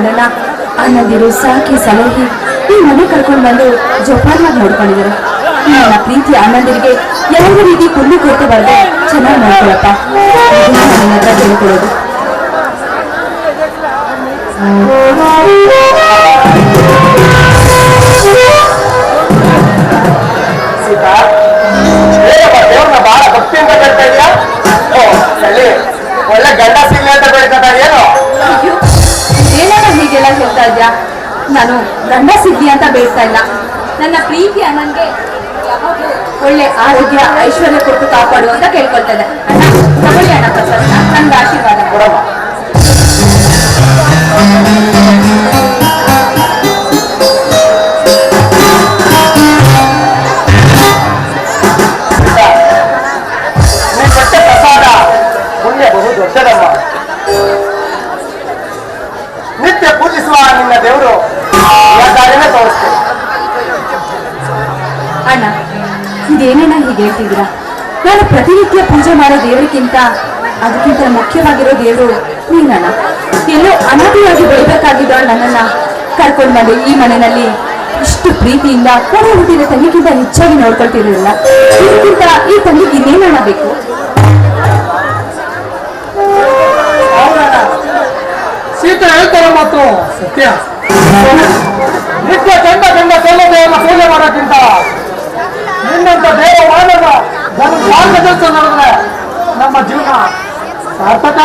ಬೆಳಬೇಕಾಗಿರೋ ಅನ್ನೋದಿರು ಸಾಕಿ ಸಲಹಿ. ಈ ಮನೆ ಕರ್ಕೊಂಡು ಬಂದು ಜೋಪಾನವಾಗಿ ನೋಡ್ಕೊಂಡಿದ್ದಾರೆ ನನ್ನ ಪ್ರೀತಿ ಅಣ್ಣಂದಿರಿಗೆ ಯಾವುದೇ ರೀತಿ ಕುಂದು ಕೊರತೆ ಬರದೆ ಚೆನ್ನಾಗಿ ನೋಡ್ಕೊಳಪ್ಪ. ಹತ್ರ ಕೇಳ್ಕೊಳ್ಳೋದು ಸೀತಾ ನಾನು ಗಂಡ ಸಿದ್ಧಿ ಅಂತ ಬೇಡ್ತಾ ಇಲ್ಲ. ನನ್ನ ಪ್ರೀತಿ ನನಗೆ ಒಳ್ಳೆ ಆರೋಗ್ಯ, ಐಶ್ವರ್ಯ ಕೊಟ್ಟು ಕಾಪಾಡು ಅಂತ ಕೇಳ್ಕೊಳ್ತಾ ಇದ್ದೆ ಅಣ್ಣ, ತಗೊಳ್ಳಿ ಅಣ್ಣ ಪ್ರಸಾದ ನನ್ಗೆ ಆಶೀರ್ವಾದ. ಕೊಡವ ಬಹು ದೊಡ್ಡದಮ್ಮ. ಪೂಜಿಸುವ ನಿನ್ನ ದೇವರು ದಾರಿನೇ ತೋರಿಸ್ತೇನೆ ಅಣ್ಣ ಇದೇನೇನ ಹೀಗೆ ಹೇಳ್ತಿದ್ದೀರಾ? ನಾನು ಪ್ರತಿನಿತ್ಯ ಪೂಜೆ ಮಾಡೋ ದೇವರಿಗಿಂತ ಅದಕ್ಕಿಂತ ಮುಖ್ಯವಾಗಿರೋ ದೇವರು ನೀನಣ್ಣ. ಎಲ್ಲೋ ಅನಾದಿಯಾಗಿ ಬೆಳಿಬೇಕಾಗಿದ್ದ ನನ್ನನ್ನ ಕರ್ಕೊಂಡು ಬಂದು ಈ ಮನೆಯಲ್ಲಿ ಇಷ್ಟು ಪ್ರೀತಿಯಿಂದ ಕೊನೆ ಹುಟ್ಟಿದ ತಂಗಿಗಿಂತ ಹೆಚ್ಚಾಗಿ ನೋಡ್ಕೊಳ್ತಿರಲಿಲ್ಲ ಇದಕ್ಕಿಂತ ಈ ತಂಗಿಗೆ ಇನ್ನೇನಣ್ಣ ಬೇಕು? ಸೀತೆ ಹೇಳ್ತಾರೆ ಮಾತು ಸತ್ಯ. ನಿತ್ಯ ಚಂದ ಚಂದ ಸೌಲಭ್ಯವನ್ನು ಪೂಜೆ ಮಾಡೋಕ್ಕಿಂತ ನಿನ್ನಂತ ದೇವ ಮಾನವ ಒಂದು ಮಾರ್ಗದರ್ಶ ನೋಡಿದ್ರೆ ನಮ್ಮ ಜೀವನ ಸಾರ್ಥಕ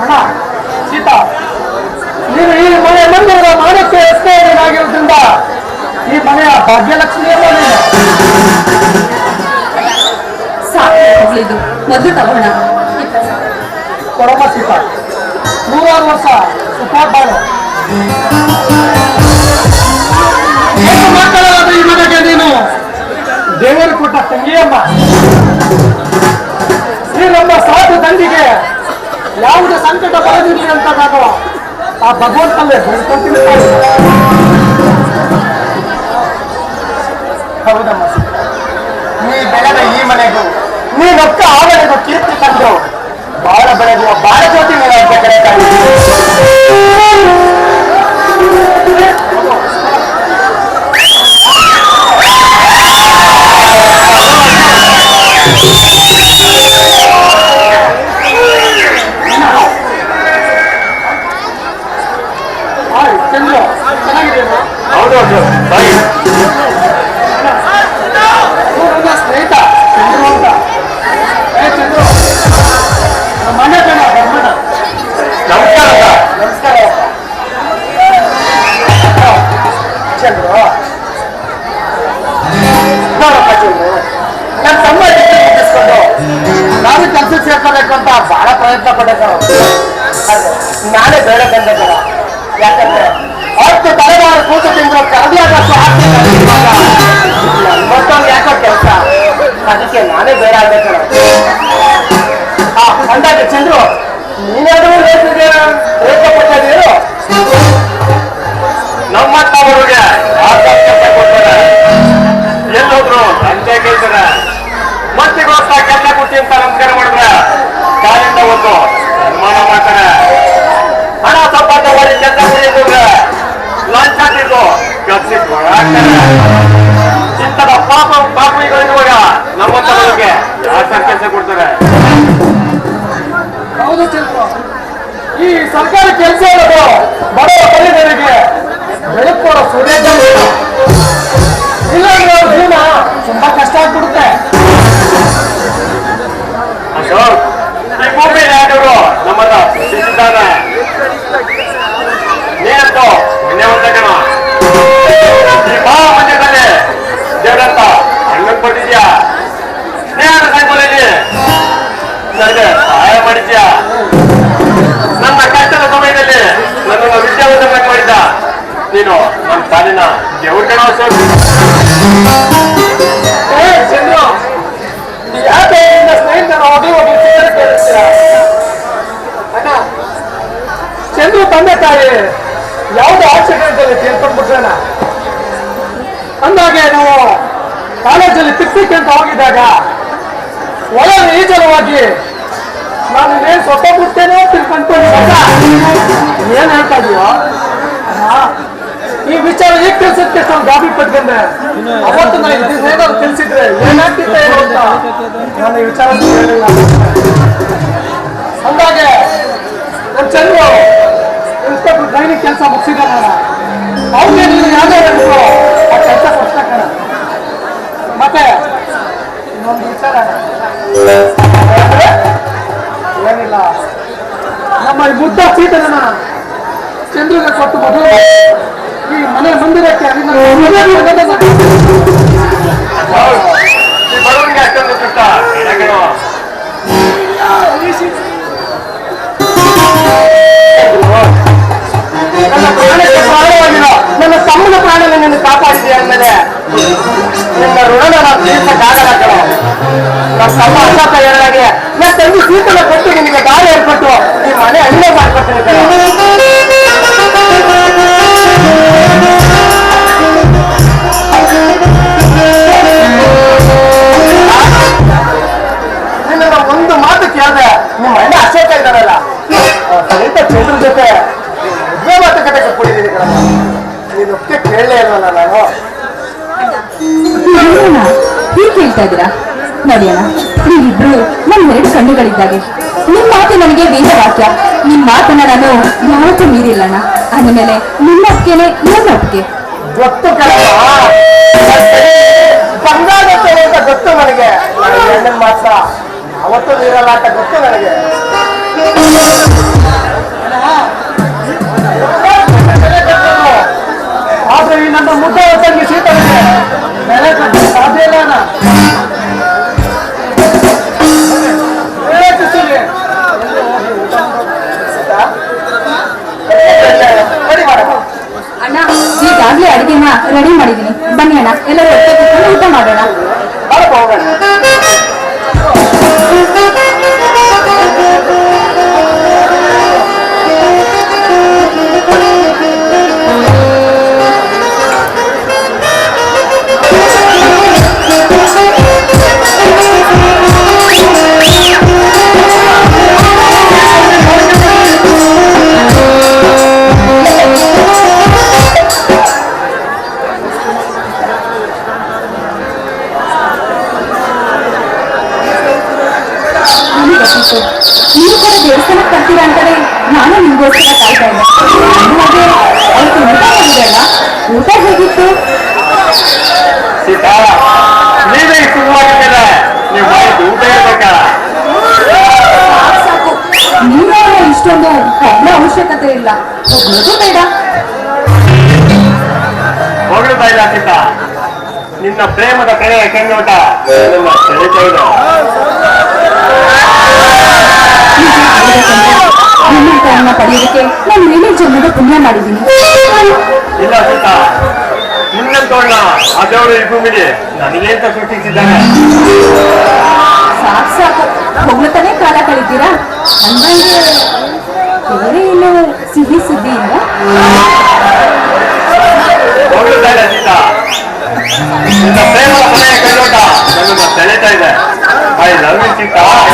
ಅಣ್ಣ. ನೀನು ಈ ಮನೆ ಮಂದಿರದ ಮಾನಕ್ಕೆ ಎಷ್ಟೇನಾಗಿರೋದ್ರಿಂದ ಈ ಮನೆಯ ಭಾಗ್ಯಲಕ್ಷ್ಮಿಯಲ್ಲ ನೀನು ಸಾಕು ಮೊದಲು ತಗೋಣ. ಕೊಡಮ್ಮ ಸೀತಾ ನೂರಾರು ವರ್ಷ ಸುಖ ಬಾಳು ಏನು ಮಕ್ಕಳಾದ ಈ ಮನೆಗೆ ನೀನು. ದೇವರು ಕೊಟ್ಟ ತಂಗಿಯಮ್ಮ. ಈ ನಮ್ಮ ಸಾಧು ತಂಗಿಗೆ ಯಾವುದೇ ಸಂಕಟ ಬರದಿರಲಿ ಅಂತ ನಾನು ಆ ಭಗವಂತಲ್ಲೇ ಬೆಳ್ಕೊಂತೀನಿ ಹೌದಮ್ಮ. ನೀ ಬೆಳೆದ ಈ ಮನೆಗೂ ನೀ ನೊಕ್ಕ ಆಗಲೇ ಕೀರ್ತಿ ತಂದು ಬಾಳ ಬೆಳೆಯುವ ಬಾಳ ಜ್ಯೋತಿ ಅಂತ ನಾನೇ ಬೇಡ ಬಂದೆ ಬೇಡ. ಯಾಕಂದ್ರೆ ಹತ್ತು ತಲೆಮಾರು ಕೂತು ತಿಂಗಳು ಆಸ್ತಿ ಮತ್ತೊಂದು ಯಾಕೋ ಕೆಲಸ? ಅದಕ್ಕೆ ನಾನೇ ಬೇಡ ಆಗ್ಬೇಕು ಅಂದಾಗ ಚಂದ್ರು, ನೀನಾದ್ರೂ ರೇಟ್ಗೆ ರೇಟ್ ಕೊಟ್ಟಿದ್ದೀರು ನಮ್ಮ ಕೊಡ್ತಾರೆ ಎಲ್ಲೋದ್ರು ಅಂತೆ ಕೇಳ್ತಾರ. ಮತ್ತಿಗೋಸ್ಕರ ಕೆಲ್ಲ ಕುಟ್ಟಿ ಅಂತ ನಮಸ್ಕಾರ ಮಾಡಿದ್ರೆ ಕಾಲಿಂದ ಒಂದು ಸನ್ಮಾನ ಮಾಡ್ತಾರೆ ಹಣ ಸಂಪಾದನೆ ಮಾಡಿ ಕೆಲಸ ಮಾಡಿದ್ರೆ ಲಂಚ ತಿಂದು ಕೆಲ್ಸಕ್ಕೆ ಒಳಗಾಗ್ತಾರೆ ನನಗೆ ಸಹಾಯ ಮಾಡಿದ್ಯಾ? ನನ್ನ ಕಷ್ಟದ ಸಮಯದಲ್ಲಿ ನನ್ನನ್ನು ವಿದ್ಯಾವಂತನಾಗಿ ಮಾಡಿದ್ದ ನೀನು ನನ್ನ ಸಾಲಿನ ದೇವ್ರ ಕಣ ಯಾಕೆ ಹೋಗಿ ಹೋಗಿ ಸೇರಿ ಕೇಳಿಸ್ತೀರಾ ಚಂದ್ರು ತಂದೆ ತಾಯಿ ಯಾವುದೋ ಆಕ್ಸಿಡೆಂಟಲ್ಲಿ ತೀರ್ಕೊಂಡ್ಬಿಟ್ರಣ ಅಂದಾಗೆ ನಾವು ಕಾಲೇಜಲ್ಲಿ ಪಿಕ್ನಿಕ್ ಅಂತ ಹೋಗಿದ್ದಾಗ ಒಳಗೆ ಈಜಲವಾಗಿ ನಾನು ಇನ್ನೇನು ಬಿಡ್ತೇನೆ ತಿಳ್ಕೊಂಡ್ಕೊಂಡು ಏನ್ ಹೇಳ್ತಾ ಇದೀಯೋ? ಈ ವಿಚಾರ ಈಗ ತಿಳ್ಸಕ್ಕೆ ನಾನು ಗಾಬಿ ಪಟ್ಕೊಂಡೆ ಅವತ್ತು ನಾನು ಏನಾದ್ರು ತಿಳಿಸಿದ್ರೆ ಏನಾಗ್ತಿತ್ತು ಏನೋ ಅಂತ. ನಾನು ಈ ವಿಚಾರ ಹೇಳಿಲ್ಲ. ಅಂದಾಗೆ ನಮ್ಮ ಚಂದ್ರು ಇನ್ಸ್ಪೆಕ್ಟರ್ ಟ್ರೈನಿಂಗ್ ಕೆಲಸ ಮುಗಿಸಿದಾನ ಚೀಟನ ಚಂದ್ರಗೆ ಕೊಟ್ಟು ಮದುವೆ ಈ ಮನೆ ಮಂದಿರಕ್ಕೆ ನನ್ನ ತಮ್ಮನ ಪ್ರಾಣನ ನಿನ್ನ ಕಾಪಾಡಿದೆ ಅಂದಮೇಲೆ ನಿನ್ನ ಋಣನ ನಾವು ತೀರ್ಸಕ್ಕಾಗಲ್ಲ ಕಣ ನಮ್ಮ ತಮ್ಮ ಅಣ್ಣ ತಯಾರಾಗಿ ತಂಗಿ ಸೀತನ ಕೊಟ್ಟು ನಿಮಗೆ ದಾರಿ ಏರ್ಪಟ್ಟು ನಿಮ್ಮ ಮನೆ ಅಲ್ಲೇ ಮಾಡ್ಕೊಡ್ತೀನಿ ಒಂದು ಮಾತು ಕೇಳಿದೆ ನಿಮ್ಮ ಅಣ್ಣ ಅಶೋಕ ಇದ್ದಾರಲ್ಲ ಸಹಿತ ಚಂದ್ರ ಜೊತೆ ಮದುವೆ ಮಾತುಕತೆ ಕೊಟ್ಟಿದ್ದೀನಿ ಕಣ ನೀನು ಕೇಳಲೇ ಇಲ್ವಲ್ಲ ನಾನು ಹೀಗೆ ಹೇಳ್ತಾ ಇದ್ದೀರಾ ನೋಡಿ ಅಣ್ಣ ನೀವಿಬ್ರು ನನ್ನ ಎರಡು ಕಣ್ಣುಗಳಿದ್ದಾಗೆ ನಿಮ್ಮ ಮಾತು ನನಗೆ ವೇದವಾಕ್ಯ. ನಿಮ್ಮ ಮಾತನ್ನ ನಾನು ಯಾವತ್ತೂ ಮೀರಿಲ್ಲಣ್ಣ ಅಂದಮೇಲೆ ನಿಮ್ಮ ಒಪ್ಪಿಗೆನೆ ನನ್ನ ಒಪ್ಪಿಗೆ ಗೊತ್ತು ಅಂತ ಗೊತ್ತು ನನಗೆ. ಮಾತ್ರ. ಅವತ್ತು ಮೀರಲ್ಲ ಅಂತ ಗೊತ್ತು ನನಗೆ. ರೆಡಿ ಮಾಡಿದ್ದೀನಿ ಬನ್ನಿ ಅಣ್ಣ ಎಲ್ಲರೂ ಗೊತ್ತಿತ್ತು ನೀವು ಕೂಡ ದೇವಸ್ಥಾನಕ್ಕೆ ಬರ್ತೀರಾ ಅಂತಾನೆ ನಾನು ನಿಮ್ಗೋಸ್ಕರ ಕಾಯ್ತಾ ಇದ್ದೆ. ಅವತ್ತು ಊಟ ಮಾಡಿದೆ ಅಲ್ಲ ಊಟ ಹೇಗಿತ್ತು? ಸೀತಾ ನೀವೇ ಸುಖವಾಗಿದ್ದೀರ ನೀವು ಊಟ ಇರ್ಬೇಕಾ ಸಾಕು ನೀವೇ ಇಷ್ಟೊಂದು ಹೊಗಳ ಅವಶ್ಯಕತೆ ಇಲ್ಲ. ಹೊಗಳೋದು ಬೇಡ. ಹೊಗಳ್ತಾ ಬೇಡ ಸೀತಾ ನಿನ್ನ ಪ್ರೇಮದ ಕಡೆಯ ಕಣ್ಣೋಟ ನನ್ನ ಸೆಳೆತಾ ಇದೆ ನಿಮ್ಮಂತವನ್ನ ಪಡೆಯೋದಕ್ಕೆ ನಾನು ಏನೇ ಜನ್ಮದ ಪುಣ್ಯ ಮಾಡಿದ್ದೀನಿ ಇಲ್ಲ ಸೀತಾ ನಿನ್ನಂತವಣ್ಣ ಆ ದೇವರು ಈ ಭೂಮಿಗೆ ನನಗೆ ಅಂತ ಸೃಷ್ಟಿಸಿದ್ದಾನೆ ಸಾಕು ಸಾಕು ಹೊಗಳತಾನೆ ಕಾಲ ಕಳಿದ್ದೀರಾ ಅಂದ್ರೆ ಬೇರೆ ಏನು ಸಿಹಿ ಸುದ್ದಿ ಇಲ್ಲ ಹೊಗಳ್ತಾ ಇಲ್ಲ ಸೀತಾ ಕಣ್ಣೋಟ ನನ್ನನ್ನು ಸೆಳೆತಾ ಇದೆ hơi lửa chứ có.